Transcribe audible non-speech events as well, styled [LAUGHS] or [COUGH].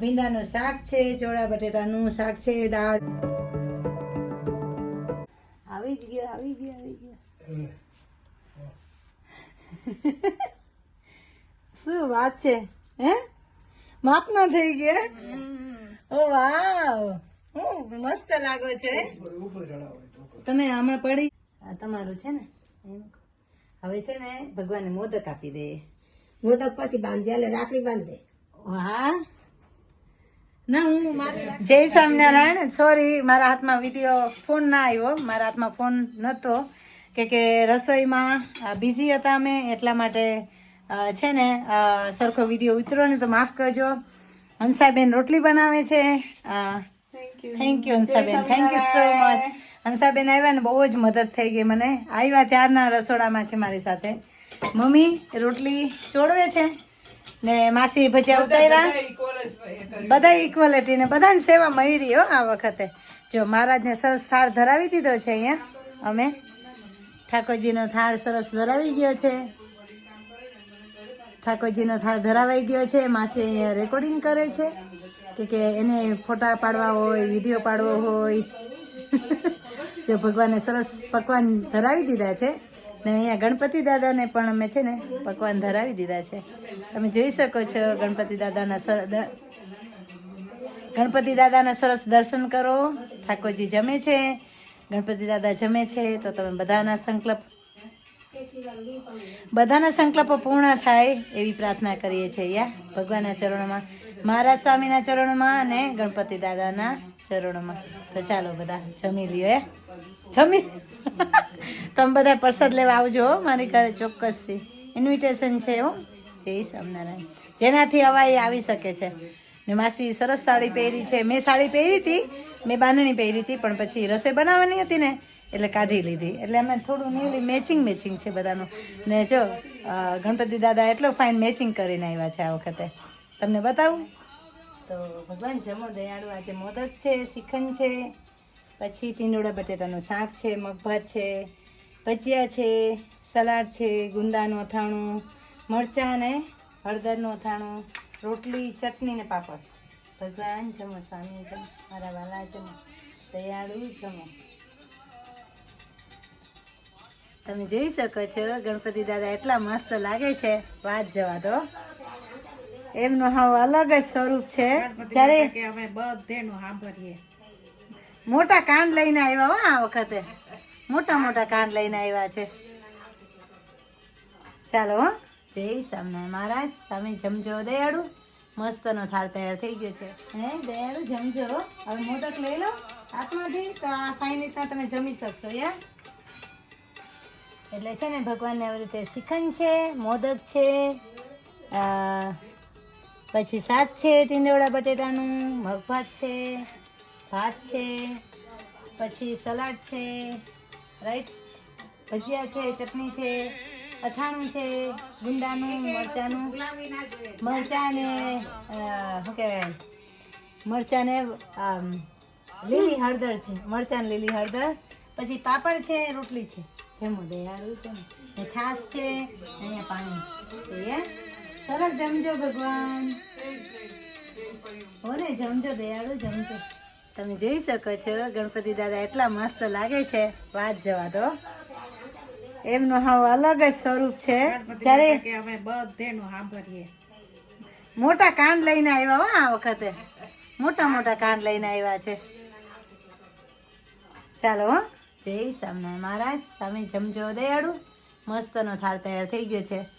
ભીંડાનું શાક છે, ચોળા, બટેટાનું શાક છે, દાળ. આવી જ ગયો, આવી ગયો આવી ગયો. શું વાત છે, હે? માપના થઈ ગયા ઓ, વાવ. મસ્ત લાગો છે તમે હમણાં પડી તમારું છે ને. હવે છે ને, ભગવાનને મોદક આપી દે. મોદક પછી બાંધી રાખડી બાંધી ના હું? જય સ્વામિનારાયણ. સોરી મારા હાથમાં વીડિયો ફોન ના આવ્યો. મારા હાથમાં ફોન નહોતો કે કે રસોઈમાં બિઝી હતા અમે એટલા માટે છે ને સરખો વીડિયો ઉતરો ને તો માફ કરજો. હંસાબેન રોટલી બનાવે છે. Thank you Hansaben. Thank you so much Hansaben આવ્યા ને બહુ જ મદદ થઈ ગઈ મને. આવ્યા ત્યારના રસોડામાં છે મારી સાથે. મમ્મી રોટલી ચોળવે છે? ને માસી ભજીયા ઉતાર્યા? બધા ઇક્વલિટી ને બધાને સેવા મળી હો આ વખતે. જો મહારાજને સરસ થાળ ધરાવી દીધો છે અહીંયા. અમે ઠાકોરજીનો થાળ સરસ ધરાવી ગયો છે. ઠાકોરજીનો થાળ ધરાવાઈ ગયો છે. માસી અહીંયા રેકોર્ડિંગ કરે છે. કે કે એને ફોટા પાડવા હોય વીડિયો પાડવો હોય. [LAUGHS] જો ભગવાને સરસ પકવાન ધરાવી દીધા છે. ને અહીંયા ગણપતિ દાદાને પણ અમે છે ને પકવાન ધરાવી દીધા છે. તમે જોઈ શકો છો ગણપતિ દાદાના ગણપતિ દાદાના સરસ દર્શન કરો. ઠાકોરજી જમે છે. ગણપતિ દાદા જમે છે. તો તમે બધાના સંકલ્પ બધાના સંકલ્પો પૂર્ણ થાય એવી પ્રાર્થના કરીએ છીએ યા ભગવાનના ચરણોમાં, મહારાજ સ્વામીના ચરણોમાં અને ગણપતિ દાદાના ચરણોમાં. તો ચાલો બધા જમી લ્યો એ જમી તમે બધા પ્રસાદ લેવા આવજો મારી ઘરે ચોક્કસથી. ઇન્વિટેશન છે હો. જય સ્વામિનારાયણ. જેનાથી અવાય આવી શકે છે. ને માસી સરસ સાડી પહેરી છે. મેં સાડી પહેરી હતી, મેં બાંધણી પહેરી હતી, પણ પછી રસોઈ બનાવવાની હતી ને, એટલે કાઢી લીધી. એટલે અમે થોડું નીલી મેચિંગ મેચિંગ છે બધાનું. ને જો ગણપતિ દાદા એટલો ફાઇન મેચિંગ કરીને આવ્યા છે આ વખતે. તમને બતાવું? તો ભગવાન જમો દયાળુ આજે મોદક છે શ્રીખંડ છે પછી ટીંડોળા બટેટાનું શાક છે મગભાત છે ભજીયા છે સલાડ છે ગુંદાનું અથાણું મરચાં અને હળદરનું અથાણું રોટલી ચટણી ને પાપડ. ભગવાન જમો સ્વામી જમો મારા વાલા જમો દયાળુ જમો. તમે જોઈ શકો છો ગણપતિ દાદા એટલા મસ્ત લાગે છે વાત જવા દો. એમનું હાવ અલગ જ સ્વરૂપ છે. જ્યારે અમે બધેનું સાંભળીએ. મોટા કાન લઈને આવ્યા હો આ વખતે. મોટા મોટા કાન લઈને આવ્યા છે. ચાલો હો. જય સામે મહારાજ. સામે જમજો દયાળુ. મસ્તનો થાળ તૈયાર થઈ ગયો છે. હે, દયાળુ, જમજો. હવે મોદક લઈ લો હાથમાંથી તો આ ફાઇન રીતના તમે જમી શકશો યાર એટલે છે ને ભગવાનને આવી રીતે શ્રીખંડ છે, મોદક છે પછી શાક છે, ટીંડોળા, બટેટાનું, મગભાત છે ભાત છે પછી સલાડ છે રાઈટ? ભજીયા છે ચટણી છે અથાણું છે ગુંદાનું મરચાનું મરચાં ને શું કહેવાય? મરચાં ને લીલી હળદર છે મરચાં લીલી હળદર પછી પાપડ છે રોટલી છે. જમો દયાળુ છે ને. છાશ છે અહીંયા પાણી. એ સરસ જમજો ભગવાન. હો ને જમજો દયાળુ જમજો. તમે જોઈ શકો છો ગણપતિ દાદા એટલા મસ્ત લાગે છે. વાત જવા દો. એમનું હાવ અલગ જ સ્વરૂપ છે. જ્યારે અમે બધેનું સાંભળીએ. મોટા કાન લઈને આવ્યા હો આ વખતે. મોટા મોટા કાન લઈને આવ્યા છે. ચાલો હો. જય સ્વામિનારાયણ મહારાજ. સામે જમજો દયાળુ. મસ્તનો થાળ તૈયાર થઈ ગયો છે.